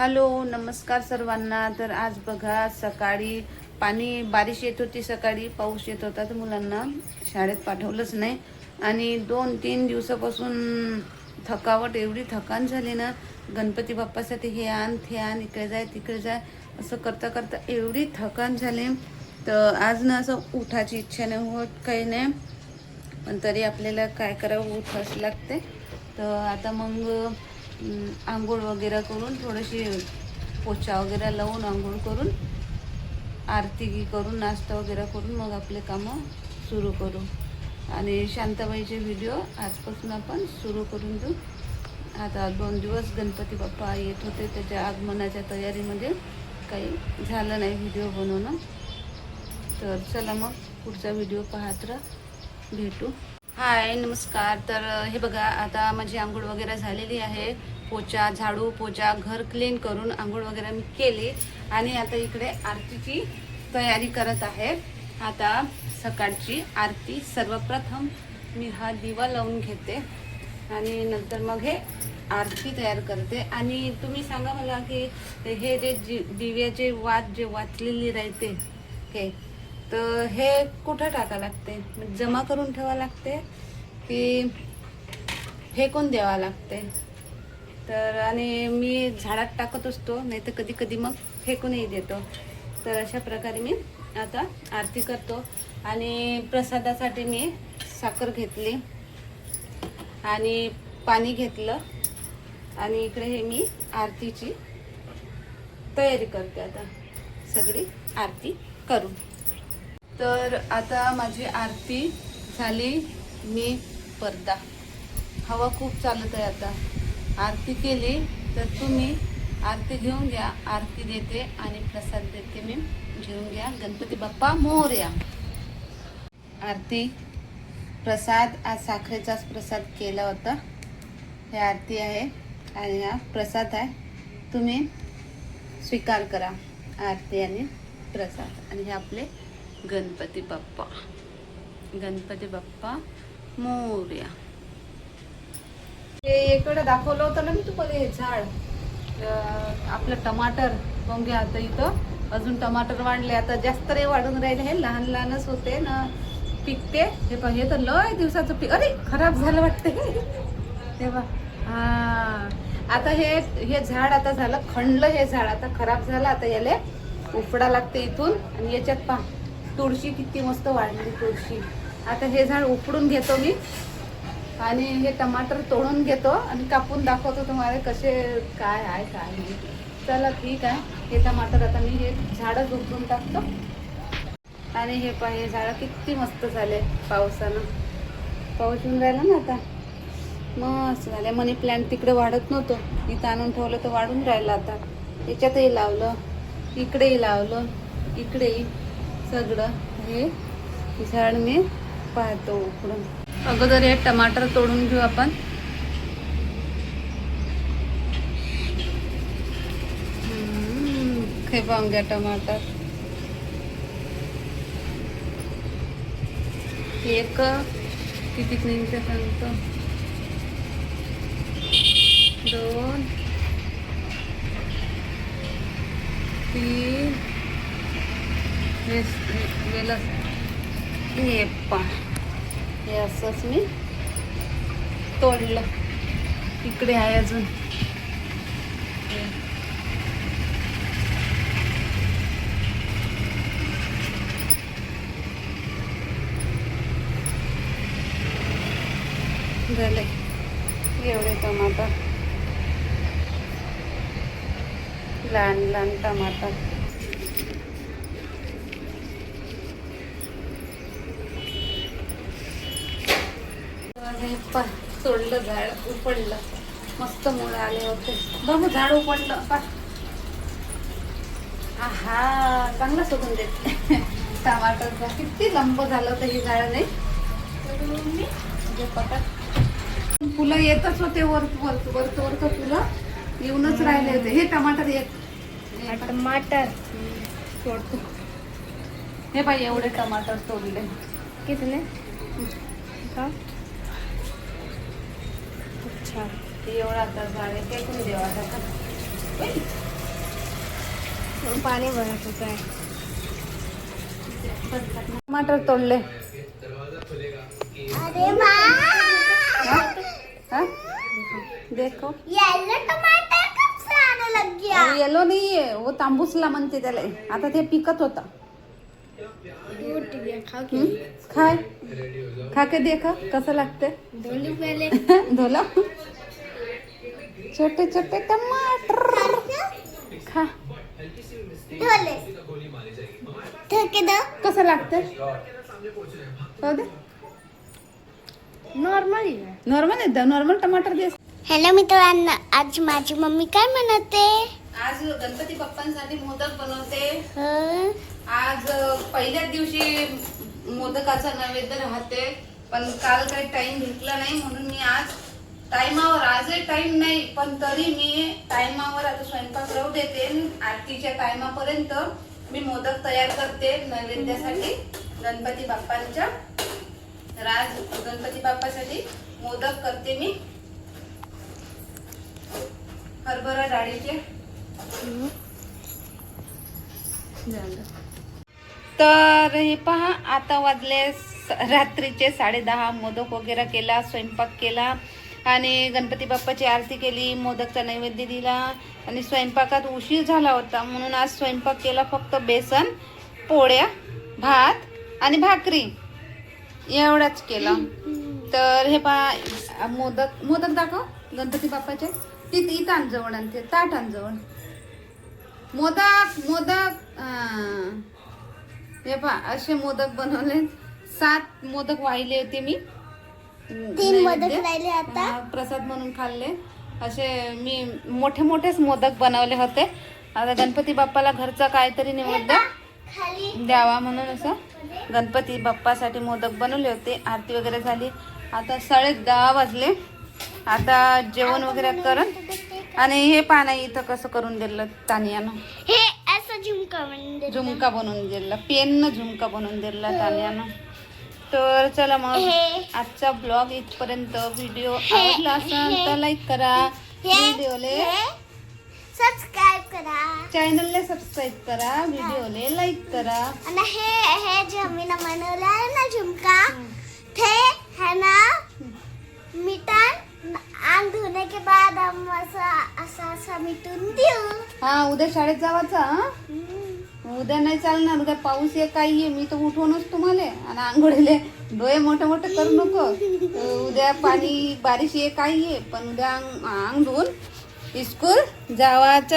Hello नमस्कार सर्वांना. तर आज बघा सकाळी पाणी बारिश येत होती सकाळी पाऊस येत होता तर मुलांना शाळेत पाठवलंच नाही. आणि दोन तीन दिवसापासून थकावट एवढी थकान झाली ना गणपती बाप्पासाठी हे आण ते आण इकडे जाय तिकडे जाय असं करता करता एवढी थकान झाली. तर आज ना असं उठाची इच्छा नाही होत काही नाही. पण तरी आपल्याला काय करावं उठावंच लागते. तर आता मग आंघोळ वगैरे करून थोडीशी पोछा वगैरे लावून आंघोळ करून आरती करून नाश्ता वगैरे करून मग आपले कामं सुरू करू. आणि शांताबाईचे व्हिडिओ आजपासून आपण सुरू करून देऊ. आता दोन दिवस गणपती बाप्पा येत होते त्याच्या आगमनाच्या तयारीमध्ये काही झालं नाही व्हिडिओ बनवणं. तर चला मग पुढचा व्हिडिओ पाहत राहा. भेटू. हाय नमस्कार. तर हे बघा आता माझी आंघोळ वगैरे झालेली आहे. पोचा झाडू पोचा घर क्लीन करून आंघोळ वगैरे मी केली. आणि आता इकडे आरतीची तयारी करत आहे. आता सकाळची आरती सर्वप्रथम मी हा दिवा लावून घेते. आणि नंतर मग हे आरती तयार करते. आणि तुम्ही सांगा मला की हे जे जी- दिव्याचे वात जे वाचलेली राहते हे तर हे कुठं टाका लागते? म्हणजे जमा करून ठेवा लागते की फेकून द्यावा लागते? तर आणि मी झाडात टाकत असतो नाही तर कधी कधी मग फेकूनही देतो. तर अशा प्रकारे मी आता आरती करतो. आणि प्रसादासाठी मी साखर घेतली आणि पाणी घेतलं. आणि इकडे हे मी आरतीची तयारी करते आता. सगळी आरती करून. तर आता माझी आरती झाली. मी पडदा. हवा खूप चालत आहे आता. आरती केली तर तुम्ही आरती घेऊन घ्या. आरती देते आणि प्रसाद देते मी. घेऊन घ्या. गणपती बाप्पा मोर्या. आरती प्रसाद आज साखरेचाच प्रसाद केला होता. हे आरती आहे आणि हा प्रसाद आहे. तुम्ही स्वीकार करा. आरती आणि प्रसाद. आणि हे आपले गणपती बाप्पा. गणपती बाप्पा मोर्या. हे इकडे दाखवलं होतं ना मी तुम्हाला हे झाड. आपलं टमाटर. पाहून घ्या आता इथं. अजून टमाटर वाढले. आता जास्त रे वाढून राहिले. हे लहान लहानच होते ना. पिकते. हे पण हे तर लय दिवसाचं पीक अरे खराब झालं वाटते तेव्हा हा. आता हे हे झाड आता झालं. खंडलं हे झाड. आता खराब झालं. आता याले उफडा लागते इथून. आणि याच्यात पहा. तुळशी किती मस्त वाढली तुळशी. आता हे झाड उपडून घेतो मी. आणि हे टमाटर तोडून घेतो आणि कापून दाखवतो तुम्हाला कसे काय आहे काय नाही. चला ठीक आहे. हे टमाटर आता मी हे झाडच उपडून टाकतो. आणि हे पा हे झाडं किती मस्त झाले पावसानं. पाऊस येऊन राहिला ना आता. मस्त झाले. मनी प्लॅन्ट तिकडे वाढत नव्हतं. इथं आणून ठेवलं तर वाढून राहिलं आता. याच्यातही लावलं. इकडेही लावलं. इकडेही. सगळं हे झाड मी पाहतो उकडून. अगोदर हे टमाटर तोडून घेऊ आपण. हम्म, हे पाहून घ्या टमाटर. एक किती निघते सांगतो दोन तीन वेलच हे पा। हे असंच मी तोडलं. इकडे आहे अजून. झाले. एवढे टमाटर. लहान लहान टमाटर. हे पा तोडलं झाड उपडलं. मस्त मुळे आले होते. बघू झाड उपडलं. पा हा चांगलं शोधून देत. टमाटरचा किती लंब झालं होतं हे झाड नाही. जे पटात फुलं येतच होते वर वर वरत वरत फुलं. येऊनच राहिले होते. हे टमाटर पहा. टमाटर. तोडतो हे बाई एवढे टमाटर तोडले. कितने? का अच्छा. एवढा आता फेकून देवा आता पाणी भरत होत आहे टमाटर तोडले. अरे वाह हाँ? देखो. येलो टमाटर कब से आने लग गया येलो नाही वो तांबूसला म्हणते त्याला. आता ते पिकत होता? खाय खा के? देखा कसं लागते धोली पहले. धोला? छोटे छोटे टमाटर. खा. ढोले ठेके दो. कसं लागते? नॉर्मल ही है नॉर्मल आहे नॉर्मल टमाटर दे. हॅलो मित्रांनो आज माझी मम्मी काय म्हणते आज गणपती बाप्पांसाठी मोदक बनवते. हं? आज पहिल्याच दिवशी मोदकाचा नैवेद्य राहते पण काल काही टाइम भेटला नाही म्हणून मी आज टाइमावर आजही टाइम नाही पण तरी मी टाइमावर आता स्वयंपाक राहू देते आरतीच्या टायमापर्यंत मी मोदक तयार करते नैवेद्यासाठी गणपती बाप्पांच्या. राज गणपती बाप्पासाठी मोदक करते मी. हरभरा डाळीचे. तर हे पहा आता वाजले रात्रीचे साडे दहा मोदक वगैरे केला स्वयंपाक केला. आणि गणपती बाप्पाची आरती केली मोदकचा नैवेद्य दिला आणि स्वयंपाकात उशीर झाला होता. म्हणून आज स्वयंपाक केला फक्त बेसन पोळ्या भात आणि भाकरी. एवढाच केला. तर हे पहा मोदक मोदक दाखव गणपती बाप्पाचे. तिथे इथं आणजवळ आणि ते ताट आणजवळ मोदक मोदक. हे पहा असे मोदक बनवले सात मोदक वाहिले होते मी. तीन मोदक. राहिले आता. प्रसाद म्हणून खाल्ले. असे मी मोठे मोठेच मोदक बनवले होते. आता गणपती बाप्पाला घरचा काहीतरी निवेद्य खाली. द्यावा म्हणून असं गणपती बाप्पासाठी मोदक बनवले होते. आरती वगैरे झाली. आता साडे दहा वाजले. आता जेवण वगैरे करत आणि हे पाना इथं कसं करून दिलं तानियानं. हे असं झुमका म्हणजे झुमका बनवून दिला. पेन झुमका बनवून दिला तानियानं. तर चला मग आजचा ब्लॉग इथपर्यंत व्हिडिओ आवडला असेल तर लाईक करा. व्हिडिओले सबस्क्राईब करा. चॅनलला सबस्क्राईब करा. व्हिडिओले लाईक करा. आणि हे हे जे मी ना बनवलं आहे ना झुमका ते है ना मिटन आंग धोने के बाद हम असा असा असा मिटून देऊ. हा उद्या शाळेत जावाचा हा. उद्या नाही चालणार उद्या पाऊस आहे काही आहे. मी तर उठवूनच तुम्हाला आणि आंघोळीले. डोळे मोठे मोठे करू नको. उद्या पाणी बारिश आहे काही आहे. पण उद्या अंग अंग धुवून स्कूल जावाचं.